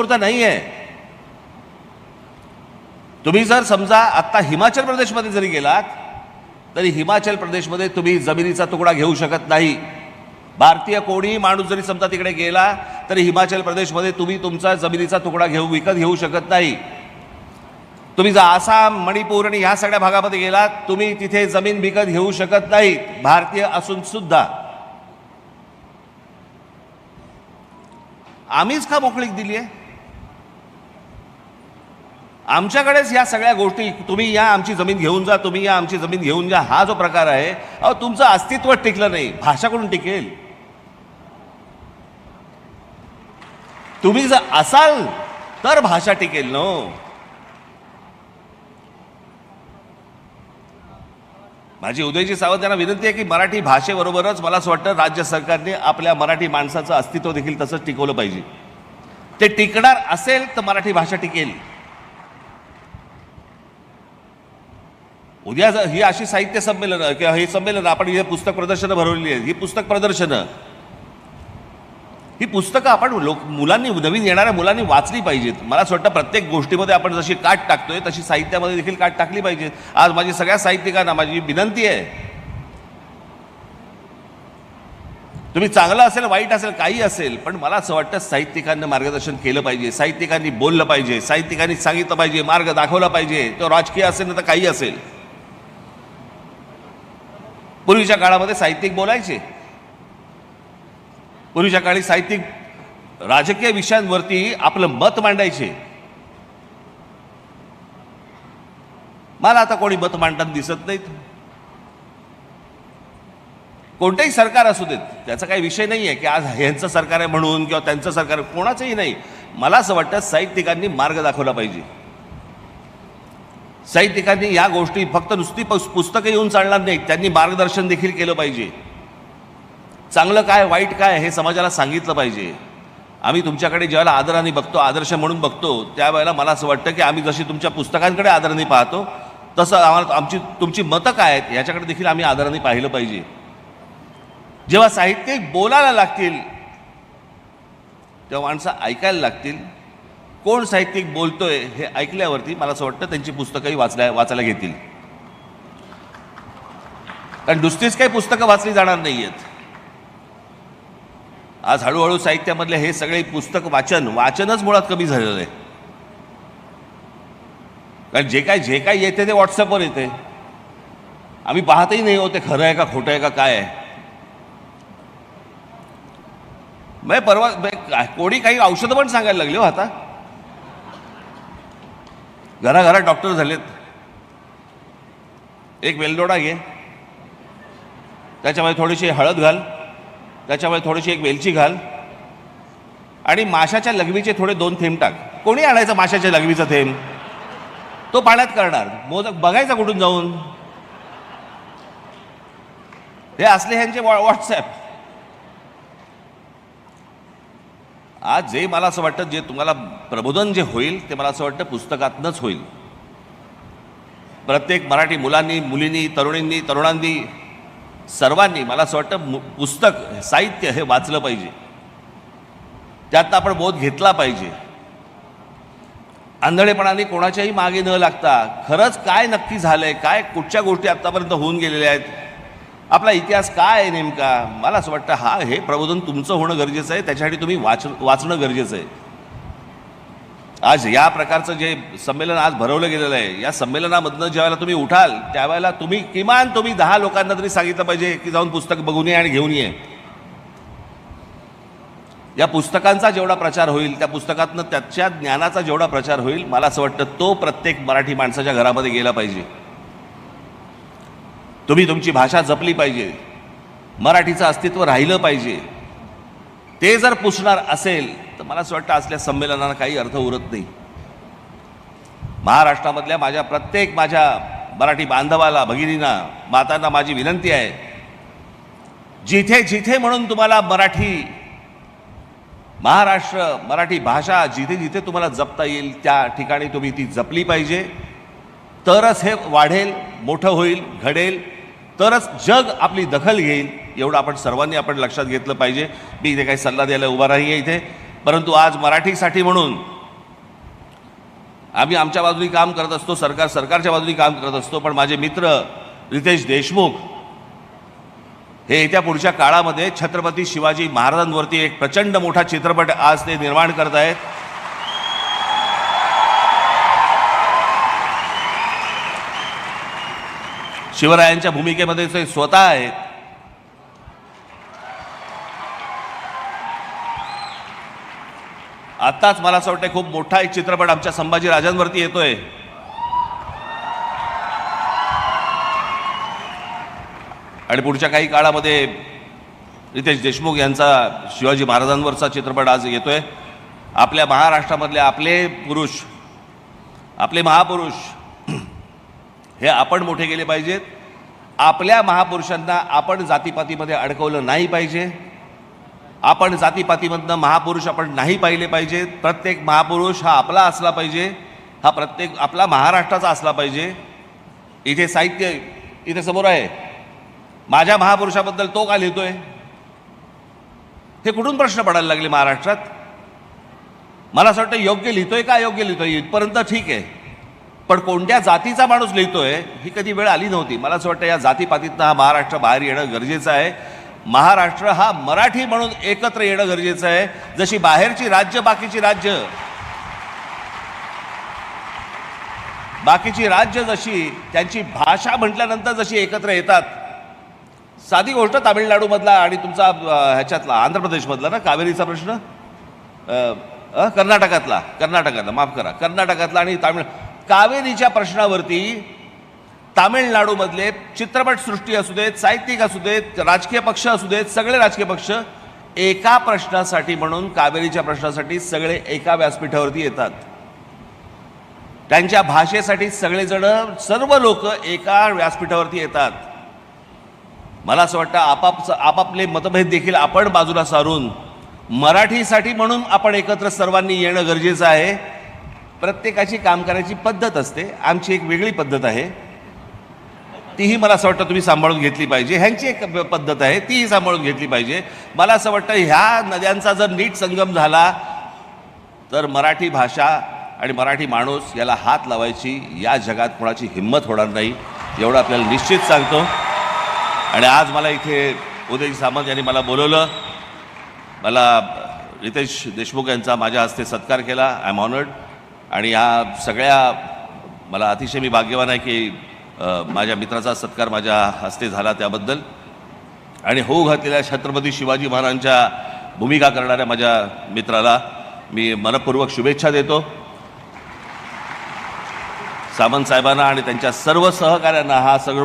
नाही आहे. तुम्ही जर समजा आता हिमाचल प्रदेशमध्ये जरी गेलात तरी हिमाचल प्रदेशमध्ये तुम्ही जमिनीचा तुकडा घेऊ शकत नाही. भारतीय कोणी माणूस जरी समजा तिकडे गेला तरी हिमाचल प्रदेशमध्ये तुम्ही तुमचा जमिनीचा तुकडा घेऊ विकत घेऊ शकत नाही. तुम्ही जर आसाम मणिपूर आणि ह्या सगळ्या भागामध्ये गेलात तुम्ही तिथे जमीन विकत घेऊ शकत नाही. भारतीय असून सुद्धा. आम्हीच का मोकळीक दिली आहे आमच्याकडेच या सगळ्या गोष्टी तुम्ही या आमची जमीन घेऊन जा तुम्ही या आमची जमीन घेऊन जा हा जो प्रकार आहे अहो तुमचं अस्तित्व टिकलं नाही भाषा कोण टिकेल. तुम्ही जर असाल तर भाषा टिकेल नो. माझी उदयजी सावंत यांना विनंती आहे की मराठी भाषेबरोबरच मला असं वाटतं राज्य सरकारने आपल्या मराठी माणसाचं अस्तित्व देखील तसंच टिकवलं पाहिजे. ते टिकणार असेल तर मराठी भाषा टिकेल. उद्या ही अशी साहित्य संमेलनं किंवा हे संमेलन आपण हे पुस्तक प्रदर्शनं भरवलेली आहेत ही पुस्तक प्रदर्शनं. ही पुस्तकं आपण लोक मुलांनी नवीन येणाऱ्या मुलांनी वाचली पाहिजेत. मला असं वाटतं प्रत्येक गोष्टीमध्ये आपण जशी काट टाकतोय तशी साहित्यामध्ये देखील काट टाकली पाहिजे. आज माझी सगळ्या साहित्यिकांना माझी विनंती आहे. तुम्ही चांगलं असेल वाईट असेल काही असेल पण मला असं वाटतं साहित्यिकांना मार्गदर्शन केलं पाहिजे साहित्यिकांनी बोललं पाहिजे साहित्यिकांनी सांगितलं पाहिजे मार्ग दाखवला पाहिजे. तो राजकीय असेल ना तर काही असेल. पूर्वीच्या काळामध्ये साहित्यिक बोलायचे. पूर्वीच्या काळी साहित्यिक राजकीय विषयांवरती आपलं मत मांडायचे. मला आता कोणी मत मांडताना दिसत नाहीत. कोणतेही सरकार असू देत त्याचा काही विषय नाही आहे की आज ह्यांचं सरकार आहे म्हणून किंवा त्यांचं सरकार कोणाचंही नाही. मला असं वाटतं साहित्यिकांनी मार्ग दाखवला पाहिजे. साहित्यिकांनी या गोष्टी फक्त नुसती पुस्तकं येऊन चालणार नाहीत. त्यांनी मार्गदर्शन देखील केलं पाहिजे. चांगलं काय वाईट काय हे समाजाला सांगितलं पाहिजे. आम्ही तुमच्याकडे ज्यावेळेला आदराने बघतो आदर्श म्हणून बघतो त्यावेळेला मला असं वाटतं की आम्ही जशी तुमच्या पुस्तकांकडे आदराने पाहतो तसं आम्हाला आमची तुमची मतं काय आहेत याच्याकडे देखील आम्ही आदराने पाहिलं पाहिजे. जेव्हा साहित्यिक बोलायला लागतील तेव्हा माणसं ऐकायला लागतील. कोण साहित्यिक बोलतोय हे ऐकल्यावरती मला असं वाटतं त्यांची पुस्तकंही वाचल्या वाचायला घेतील. कारण नुसतीच काही पुस्तकं वाचली जाणार नाही आहेत आज हळूहळू साहित्यामधले हे सगळे पुस्तक वाचन वाचनच मुळात कमी झालेलं आहे. कारण जे काय जे काय येते ते व्हॉट्सअपवर येते. आम्ही पाहतही नाही हो ते खरं आहे का खोटं आहे का काय आहे. मग परवा काय- कोणी काही औषधं पण सांगायला लागली हो आता. घराघरात डॉक्टर झालेत. एक वेलदोडा घे. त्याच्यामध्ये थोडीशी हळद घाल. त्याच्यामध्ये थोडीशी एक वेलची घाल. आणि माशाच्या लघवीचे थोडे दोन थेंब टाक. कोणी आणायचं माशाच्या लघवीचा थेंब? तो पाण्यात करणार. मोदक बघायचा कुठून जाऊन? हे असले ह्यांचे व्हॉट्सॲप आज जे मला असं वाटतं जे तुम्हाला प्रबोधन जे होईल ते मला असं वाटतं पुस्तकातनंच होईल. प्रत्येक मराठी मुलांनी मुलींनी तरुणींनी तरुणांनी सर्वांनी मला असं वाटतं मु- पुस्तक साहित्य हे वाचलं पाहिजे. त्यातनं आपण बोध घेतला पाहिजे. आंधळेपणाने कोणाच्याही मागे न लागता खरंच काय नक्की झालंय काय कुठच्या गोष्टी आत्तापर्यंत होऊन गेलेल्या आहेत आपला इतिहास काय आहे नेमका? मला असं वाटतं हा हे प्रबोधन तुमचं होणं गरजेचं आहे त्याच्यासाठी तुम्ही वाच वाचणं गरजेचं आहे. आज या प्रकारचं जे संमेलन आज भरवलं गेलेलं आहे या संमेलनामधनं ज्यावेळेला तुम्ही उठाल त्यावेळेला तुम्ही किमान तुम्ही दहा लोकांना तरी सांगितलं पाहिजे की जाऊन पुस्तक बघून ये आणि घेऊन ये. या पुस्तकांचा जेवढा प्रचार होईल त्या पुस्तकातनं त्याच्या ज्ञानाचा जेवढा प्रचार होईल मला असं वाटतं तो प्रत्येक मराठी माणसाच्या घरामध्ये गेला पाहिजे. तुम्ही तुमची भाषा जपली पाहिजे. मराठीचं अस्तित्व राहिलं पाहिजे. ते जर पुसणार असेल तर मला असं वाटतं असल्या संमेलनाला काही अर्थ उरत नाही. महाराष्ट्रामधल्या माझ्या प्रत्येक माझ्या मराठी बांधवाला भगिनींना मातांना माझी विनंती आहे जिथे जिथे म्हणून तुम्हाला मराठी महाराष्ट्र मराठी भाषा जिथे जिथे तुम्हाला जपता येईल त्या ठिकाणी तुम्ही ती जपली पाहिजे. तरच हे वाढेल मोठं होईल घडेल. तरच जग आपली दखल घेईल एवढं आपण सर्वांनी आपण लक्षात घेतलं पाहिजे. मी इथे काही सल्ला द्यायला उभा नाही आहे इथे. परंतु आज मराठीसाठी म्हणून आम्ही आमच्या बाजूनी काम करत असतो सरकार सरकारच्या बाजूनी काम करत असतो पण माझे मित्र रितेश देशमुख हे येत्या पुढच्या काळामध्ये छत्रपती शिवाजी महाराजांवरती एक प्रचंड मोठा चित्रपट आज ते निर्माण करत आहेत. शिवरायांच्या भूमिकेमध्ये ते स्वतः आहेत. आत्ताच मला असं वाटतं खूप मोठा एक चित्रपट आमच्या संभाजी राजांवरती येतोय. आणि पुढच्या काही काळामध्ये रितेश देशमुख यांचा शिवाजी महाराजांवरचा चित्रपट आज येतोय. आपल्या महाराष्ट्रामधले आपले पुरुष आपले महापुरुष हे आपण मोठे केले पाहिजेत. आपल्या महापुरुषांना आपण जातीपातीमध्ये अडकवलं नाही पाहिजे. आपण जातीपातीमधनं महापुरुष आपण नाही पाहिले पाहिजेत प्रत्येक महापुरुष हा आपला असला पाहिजे. हा प्रत्येक आपला महाराष्ट्राचा असला पाहिजे. इथे साहित्य इथे समोर आहे. माझ्या महापुरुषाबद्दल तो का लिहितोय? हे कुठून प्रश्न पडायला लागले महाराष्ट्रात? मला असं वाटतं योग्य लिहितोय का अयोग्य लिहितोय? इथपर्यंत ठीक आहे. पण कोणत्या जातीचा माणूस लिहितोय ही कधी वेळ आली नव्हती. मला असं वाटतं या जातीपातीतनं हा महाराष्ट्र बाहेर येणं गरजेचं आहे. महाराष्ट्र हा मराठी म्हणून एकत्र येणं गरजेचं आहे. जशी बाहेरची राज्य बाकीची राज्य. बाकीची राज्य जशी त्यांची भाषा म्हटल्यानंतर जशी एकत्र येतात. साधी गोष्ट तामिळनाडूमधला आणि तुमचा ह्याच्यातला आंध्र प्रदेशमधला ना कावेरीचा प्रश्न? कर्नाटकातला कर्नाटकातला माफ करा. कर्नाटकातला आणि तामिळ कावेरीच्या प्रश्नावरती तामिळनाडूमधले चित्रपटसृष्टी असू देत साहित्यिक असू देत राजकीय पक्ष असू देत सगळे राजकीय पक्ष एका प्रश्नासाठी म्हणून कावेरीच्या प्रश्नासाठी सगळे एका व्यासपीठावरती येतात. त्यांच्या भाषेसाठी सगळेजण सर्व लोक एका व्यासपीठावरती येतात. मला असं वाटतं आपाप आपापले मतभेद देखील आपण बाजूला सारून मराठीसाठी म्हणून आपण एकत्र सर्वांनी येणं गरजेचं आहे. प्रत्येकाची काम करायची पद्धत असते. आमची एक वेगळी पद्धत आहे. तीही मला असं वाटतं तुम्ही सांभाळून घेतली पाहिजे. ह्यांची एक प- पद्धत आहे. तीही सांभाळून घेतली पाहिजे. मला असं वाटतं ह्या नद्यांचा जर नीट संगम झाला तर मराठी भाषा आणि मराठी माणूस याला हात लावायची या जगात कोणाची हिंमत होणार नाही एवढं आपल्याला निश्चित सांगतो. आणि आज मला इथे उदय सामंत यांनी मला बोलवलं. मला रितेश देशमुख यांचा माझ्या हस्ते सत्कार केला. आय एम ऑनर्ड आणि ह्या सगळ्या मला अतिशय मी भाग्यवान आहे की माझ्या मित्राचा सत्कार माझ्या हस्ते झाला त्याबद्दल. आणि होऊ घातलेल्या छत्रपती शिवाजी महाराजांच्या भूमिका करणाऱ्या माझ्या मित्राला मी मनपूर्वक शुभेच्छा देतो. सामंत साहेबांना आणि त्यांच्या सर्व सहकाऱ्यांना हा सर्व